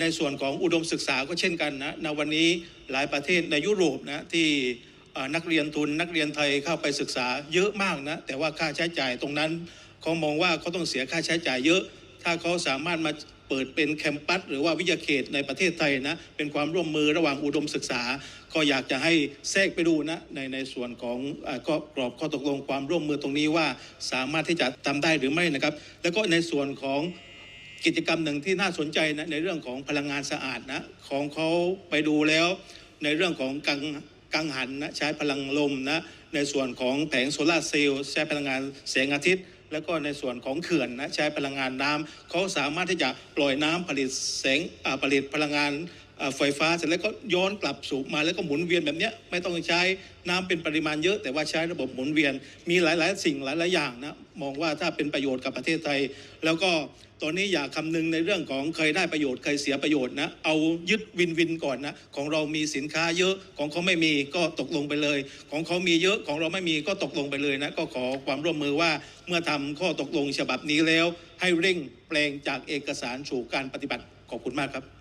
ในส่วนของอุดมศึกษาก็เช่นกันนะในวันนี้หลายประเทศในยุโรปนะที่นักเรียนทุนนักเรียนไทยเข้าไปศึกษาเยอะมากนะแต่ว่าค่าใช้จ่ายตรงนั้นเขามองว่าเขาต้องเสียค่าใช้จ่ายเยอะ ถ้าเขาสามารถมาเปิดเป็นแคมปัสหรือว่าวิทยาเขตในประเทศไทยนะเป็นความร่วมมือระหว่างอุดมศึกษา ก็อยากจะให้แทรกไปดูนะในในส่วนของก็กรอบข้อตกลงความร่วมมือตรงนี้ว่าสามารถที่จะทำได้หรือไม่นะครับ แล้วก็ในส่วนของ กิจกรรมหนึ่งที่น่าสนใจนะในเรื่องของพลังงานสะอาดนะของเขาไปดูแล้ว ในเรื่องของกังกังหันนะใช้พลังลมนะในส่วนของแผงโซลาร์เซลล์ใช้พลังงานแสงอาทิตย์ แล้วก็ในส่วนของเขื่อนนะใช้พลังงานน้ำเขาสามารถที่จะปล่อยน้ำผลิตแสงผลิตพลังงาน ไฟฟ้าเสร็จแล้วก็ย้อนกลับสู่มาแล้วก็หมุนเวียนแบบนี้ไม่ต้องใช้น้ำเป็นปริมาณเยอะ แต่ว่าใช้ระบบหมุนเวียนมีหลาย ๆ สิ่งหลาย ๆ อย่างนะมองว่าถ้าเป็นประโยชน์กับประเทศไทย แล้วก็ตอนนี้อย่าคำนึงในเรื่องของเคยได้ประโยชน์เคยเสียประโยชน์นะเอายึดวินวินก่อนนะของเรามีสินค้าเยอะของเขาไม่มีก็ตกลงไปเลย ของเขามีเยอะของเราไม่มีก็ตกลงไปเลยนะก็ขอความร่วมมือว่าเมื่อทำข้อตกลงฉบับนี้แล้ว ให้เร่งแปลงจากเอกสารสู่การปฏิบัติขอบคุณมากครับ